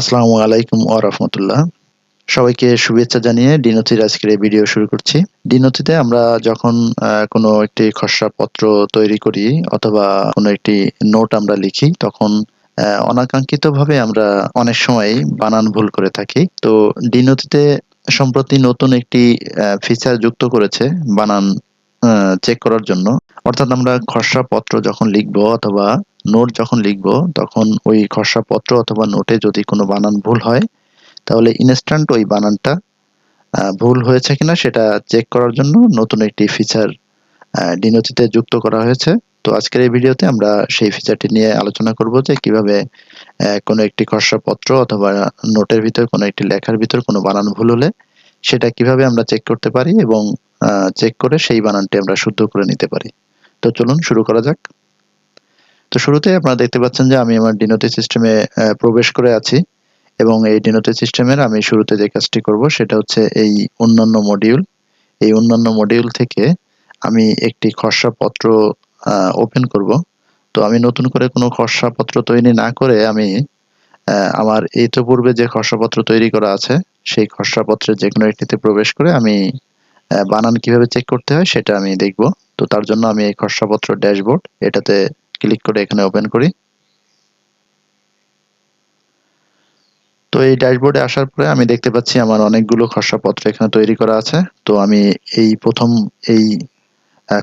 আসসালামু আলাইকুম ওয়া রাহমাতুল্লাহ। সবাইকে শুভেচ্ছা জানিয়ে ডিনথির আজকের এই ভিডিও শুরু করছি। ডিনথিতে আমরা যখন কোনো একটি খসড়া পত্র তৈরি করি অথবা কোনো একটি নোট আমরা লিখি, তখন অনাকাঙ্ক্ষিতভাবে আমরা অনেক সময় বানান ভুল করে থাকি। তো ডিনথিতে সম্প্রতি নতুন একটি ফিচার যুক্ত করেছে বানান চেক করার জন্য। অর্থাৎ আমরা খসড়া পত্র যখন লিখব অথবা নোট যখন লিখব, তখন ওই খসড়া পত্র অথবা নোটে যদি কোনো বানান ভুল হয়, তাহলে ইনস্ট্যান্ট ওই বানানটা ভুল হয়েছে কিনা সেটা চেক করার জন্য নতুন একটি ফিচার ডিনোটিতে যুক্ত করা হয়েছে। তো আজকের এই ভিডিওতে আমরা সেই ফিচারটি নিয়ে আলোচনা করব যে কীভাবে কোনো একটি খসড়া পত্র অথবা নোটের ভিতর কোনো একটি লেখার ভিতর কোনো বানান ভুল হলে সেটা কীভাবে আমরা চেক করতে পারি এবং চেক করে সেই বানানটি আমরা শুদ্ধ করে নিতে পারি। তো চলুন শুরু করা যাক। তো শুরুতে আপনারা দেখতে পাচ্ছেন যে আমি আমার ডিনোটি সিস্টেমে প্রবেশ করে আছি এবং এই ডিনোটি সিস্টেমের আমি শুরুতে যে কাজটি করব সেটা হচ্ছে এই অন্যান্য মডিউল এই অন্যান্য মডিউল থেকে আমি একটি খসড়া পত্র ওপেন করব। তো আমি নতুন করে কোনো খসড়া পত্র তৈরি না করে আমি আমার এই তো পূর্বে যে খসড়া পত্র তৈরি করা আছে, সেই খসড়া পত্রের যে কোনো একটিতে প্রবেশ করে আমি বানান কীভাবে চেক করতে হয় সেটা আমি দেখব। তো তার জন্য আমি এই খসড়াপত্র ড্যাশবোর্ড, এটাতে ক্লিক করে এখানে ওপেন করি। তো এই ড্যাশবোর্ডে আসার পরে আমি দেখতে পাচ্ছি আমার অনেকগুলো খসড়াপত্র এখানে তৈরি করা আছে। তো আমি এই প্রথম এই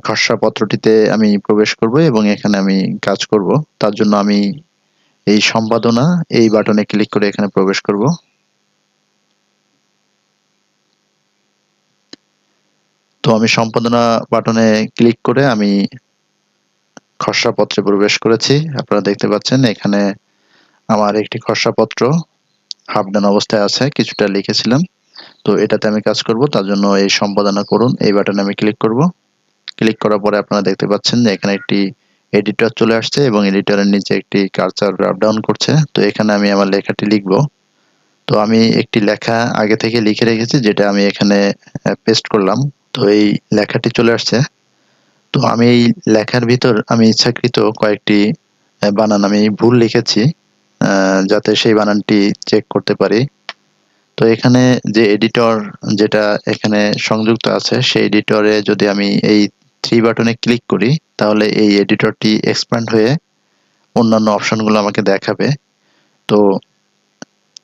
খসড়াপত্রটিতে আমি প্রবেশ করব এবং এখানে আমি কাজ করব। তার জন্য আমি এই সম্পাদনা এই বাটনে ক্লিক করে এখানে প্রবেশ করব। তো আমি সম্পাদনা বাটনে ক্লিক করে আমি খসড়া পত্রে প্রবেশ করেছি। আপনারা দেখতে পাচ্ছেন এখানে আমার একটি খসড়া পত্র হাফ ডান অবস্থায় আছে, কিছুটা লিখেছিলাম। তো এটাতে আমি কাজ করব, তার জন্য এই সম্পাদনা করুন। এই বাটনে আমি ক্লিক করব। ক্লিক করার পরে আপনারা দেখতে পাচ্ছেন যে এখানে একটি এডিটর চলে আসছে এবং এডিটরের নিচে একটি কার্সার ডাউন করছে। তো এখানে আমি আমার লেখাটি লিখব। তো আমি একটি লেখা আগে থেকে লিখে রেখেছি, যেটা আমি এখানে পেস্ট করলাম। তো এই লেখাটি চলে আসছে। তো আমি এই লেখার ভিতর আমি ইচ্ছাকৃত কয়েকটি বানান আমি ভুল লিখেছি যাতে সেই বানানটি চেক করতে পারি। তো এখানে যে এডিটর যেটা এখানে সংযুক্ত আছে, সেই এডিটরে যদি আমি এই থ্রি বাটনে ক্লিক করি, তাহলে এই এডিটরটি এক্সপ্যান্ড হয়ে অন্যান্য অপশনগুলো আমাকে দেখাবে। তো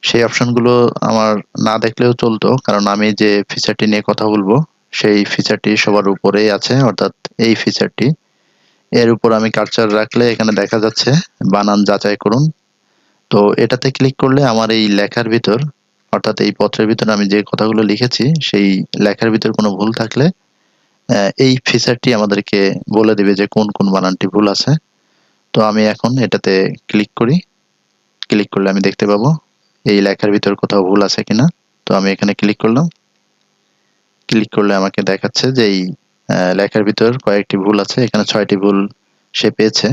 সেই অপশনগুলো আমার না দেখলেও চলতো, কারণ আমি যে ফিচারটি নিয়ে কথা বলব সেই ফিচারটি সবার উপরেই আছে, অর্থাৎ এই ফিচারটি এর উপর আমি কার্সার রাখলে এখানে দেখা যাচ্ছে, বানান যাচাই করুন। তো এটাতে ক্লিক করলে আমার এই লেখার ভিতর, অর্থাৎ এই পত্রের ভিতর আমি যে কথাগুলো লিখেছি, সেই লেখার ভিতর কোনো ভুল থাকলে এই ফিচারটি আমাদেরকে বলে দিবে যে কোন কোন বানানটি ভুল আছে। তো আমি এখন এটাতে ক্লিক করি। ক্লিক করলে আমি দেখতে পাবো, এই লেখার ভিতর কোথাও ভুল আছে কিনা। তো আমি এখানে ক্লিক করলাম। ক্লিক করলে আমাকে দেখাচ্ছে যে এই লেখার ভিতর কয়েকটি ভুল আছে, এখানে ছয়টি ভুল সে পেয়েছে।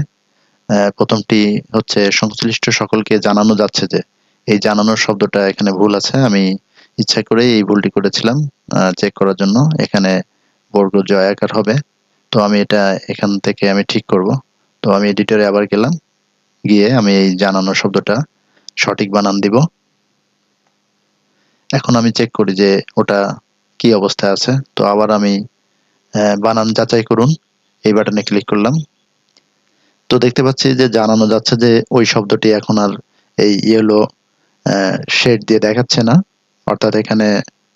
প্রথমটি হচ্ছে, সংশ্লিষ্ট সকলকে জানানো যাচ্ছে যে এই জানানোর শব্দটা এখানে ভুল আছে। আমি ইচ্ছা করে এই ভুলটি করেছিলাম চেক করার জন্য। এখানে বর্গ জয় আকার হবে। তো আমি এটা এখান থেকে আমি ঠিক করব। তো আমি এডিটরে আবার গেলাম। গিয়ে আমি এই জানানো শব্দটা সঠিক বানান দিব। এখন আমি চেক করি যে ওটা কি অবস্থায় আছে? তো আবার আমি বানান যাচাই করুন। এই বাটনে ক্লিক করলাম। তো দেখতে পাচ্ছি যে জানানো যাচ্ছে যে ওই শব্দটি এখন আর এই ইয়েলো শেড দিয়ে দেখাচ্ছে না। অর্থাৎ এখানে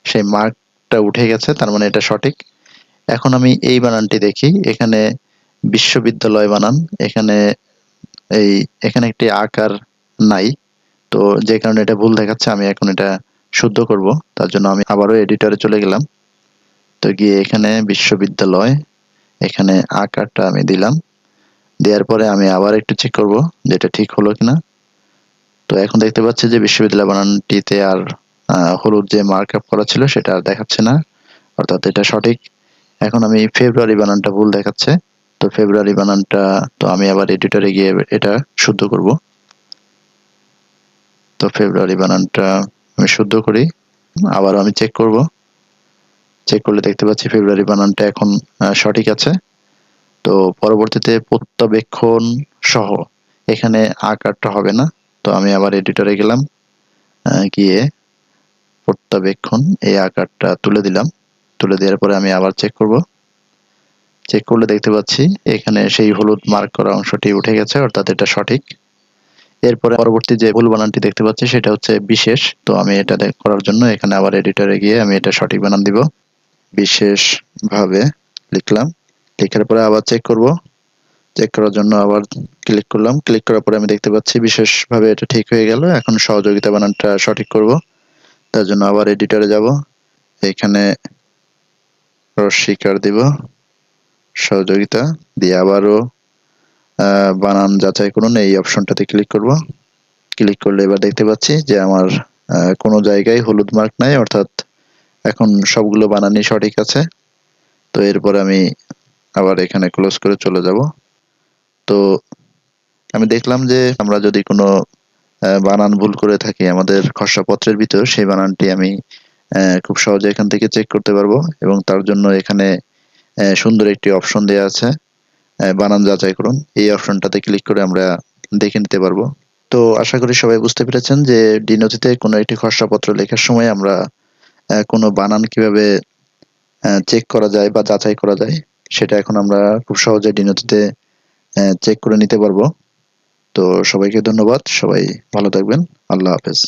সেই মার্কটা উঠে গেছে, তার মানে এটা সঠিক। এখন আমি এই বানানটি দেখি। এখানে বিশ্ববিদ্যালয় বানান। এখানে এই, এখানে একটি আকার নাই। তো যে কারণে এটা ভুল দেখাচ্ছে, আমি এখন এটা শুদ্ধ করব। তার জন্য আমি আবারও এডিটরে চলে গেলাম। তো গিয়ে এখানে বিশ্ববিদ্যালয়, এখানে আকারটা আমি দিলাম। দেওয়ার পরে আমি আবার একটু চেক করব যেটা ঠিক হলো কিনা। তো এখন দেখতে পাচ্ছি যে বিশ্ববিদ্যালয় বানানটিতে আর হলুদ যে মার্ক আপ করা ছিল সেটা আর দেখাচ্ছে না। অর্থাৎ এটা সঠিক। এখন আমি ফেব্রুয়ারি বানানটা ভুল দেখাচ্ছে। তো ফেব্রুয়ারি বানানটা, তো আমি আবার এডিটরে গিয়ে এটা শুদ্ধ করব। তো ফেব্রুয়ারি বানানটা আমি শুদ্ধ করি আবার আমি চেক করব। চেক করলে দেখতে পাচ্ছি ফেব্রুয়ারি বানানটা এখন সঠিক আছে। তো পরবর্তীতে প্রত্যাবেক্ষণ সহ, এখানে আকারটা হবে না। তো আমি আবার এডিটরে গেলাম গিয়ে প্রত্যাবেক্ষণ এই আকারটা তুলে দিলাম। তুলে দেওয়ার পরে আমি আবার চেক করব। চেক করলে দেখতে পাচ্ছি এখানে সেই হলুদ মার্ক করা অংশটি উঠে গেছে, অর্থাৎ এটা সঠিক। এরপরে পরবর্তী যে ভুল বানানটি দেখতে পাচ্ছি, সেটা হচ্ছে বিশেষ। তো আমি এটা করার জন্য এখানে আবার এডিটরে গিয়ে আমি এটা সঠিক বানান দিব। বিশেষ ভাবে লিখলাম। লেখার পরে আবার চেক করব। চেক করার জন্য আবার ক্লিক করলাম। ক্লিক করার পরে আমি দেখতে পাচ্ছি বিশেষভাবে এটা ঠিক হয়ে গেল। এখন সহযোগিতা বানানটা সঠিক করব। তার জন্য আবার এডিটরে যাব। এখানে স্বীকার দিব সহযোগিতা। দিয়ে আবারও বানান যাচাই করুন। এই অপশনটাতে ক্লিক করব। ক্লিক করলে এবার দেখতে পাচ্ছি যে আমার কোনো জায়গায় হলুদ মার্ক নাই, অর্থাৎ এখন সবগুলো বানানই সঠিক আছে। তো এরপর আমি আবার এখানে ক্লোজ করে চলে যাব। তো আমি দেখলাম যে আমরা যদি কোনো বানান ভুল করে থাকি, আমাদের খসড়াপত্রের ভিতর সেই বানানটি আমি খুব সহজে এখান থেকে চেক করতে পারব এবং তার জন্য এখানে সুন্দর একটি অপশন দেওয়া আছে। বানান যাচাই করুন। এই অপশনটাতে ক্লিক করে আমরা দেখে নিতে পারব। তো আশা করি সবাই বুঝতে পেরেছেন যে ডিনোতিতে কোনো একটি খসড়াপত্র লেখার সময় আমরা কোনো বানান কীভাবে চেক করা যায় বা যাচাই করা যায়, সেটা এখন আমরা খুব সহজে ডিনোতিতে চেক করে নিতে পারব। তো সবাইকে ধন্যবাদ। সবাই ভালো থাকবেন। আল্লাহ হাফেজ।